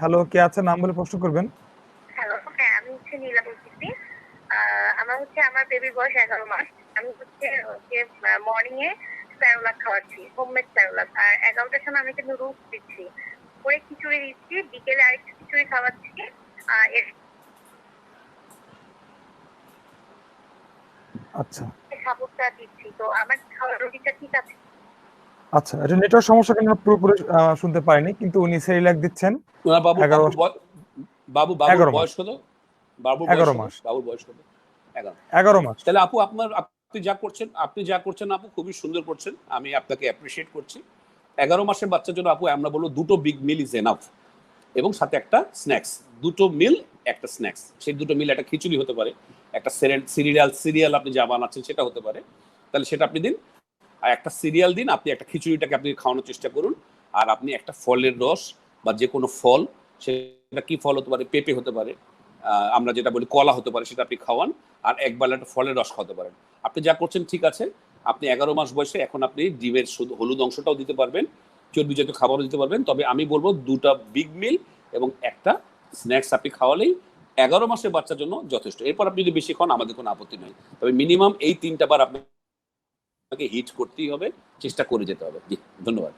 Hello কে আছে নাম বলে প্রশ্ন করবেন। হ্যালো হ্যাঁ আমি হচ্ছে নীলা বলতেছি। আমার হচ্ছে আমার বেবির বয়স এগারো মাস। আমি হচ্ছে হচ্ছে মর্নিং এ স্যারোলাক খাওয়াচ্ছি হোমমেড স্যারোলাক আর এগারোটার সময় আমি কিন্তু রুট দিচ্ছি। পরে খিচুড়ি দিচ্ছি বিকেলে আরেকটা খিচুড়ি খাওয়াচ্ছি আর এর আচ্ছা। সাপোর্টটা দিচ্ছি। তো আমার খাওয়ার রুটিটা ঠিক আছে? আচ্ছা এটা নেটওয়ার্ক সমস্যা পুরোপুরি শুনতে পাইনি কিন্তু উনি সেরিলাক দিচ্ছেন। না, বাবু বাবু বাবু। বয়স কত? এগারো বয়স মাস। বাবুর বয়স কত? এগারো। এগারো মাস। তাহলে আপু আপনার আপনি যা করছেন আপনি যা করছেন আপু খুবই সুন্দর করছেন আমি আপনাকে অ্যাপ্রিসিয়েট করছি। এগারো মাসের বাচ্চার জন্য আপু আমরা বলব দুটো বিগ মিল ইজ এনাফ এবং সাথে একটা স্ন্যাক্স দুটো মিল একটা স্ন্যাক্স সেই দুটো মিল একটা খিচুড়ি হতে পারে একটা সিরিয়াল সিরিয়াল আপনি যা বানাচ্ছেন সেটা হতে পারে। তাহলে সেটা আপনি দিন। আর একটা সিরিয়াল দিন, আপনি একটা খিচুড়িটাকে আপনি খাওয়ানোর চেষ্টা করুন, আর আপনি একটা ফলের রস বা যে কোনো ফল, সেটা কি ফল হতে পারে, পেঁপে হতে পারে আমরা যেটা বলি কলা হতে পারে, সেটা আপনি খাওয়ান, আর এক বেলা একটা ফলের রস খাওয়াতে পারেন। আপনি যা করছেন ঠিক আছে, আপনি এগারো মাস বয়সে এখন আপনি ডিমের শুধু হলুদ অংশটাও দিতে পারবেন, চর্বি জাতীয় খাবারও দিতে পারবেন, তবে আমি বলব দুটা বিগ মিল এবং একটা স্ন্যাক্স আপনি খাওয়ালেই এগারো মাসের বাচ্চার জন্য যথেষ্ট। এরপর আপনি যদি বেশি খান, আমাদের কোনো আপত্তি নেই। তবে মিনিমাম এই তিনটা বার আপনাকে হিট করতেই হবে চেষ্টা করে যেতে হবে। জি ধন্যবাদ।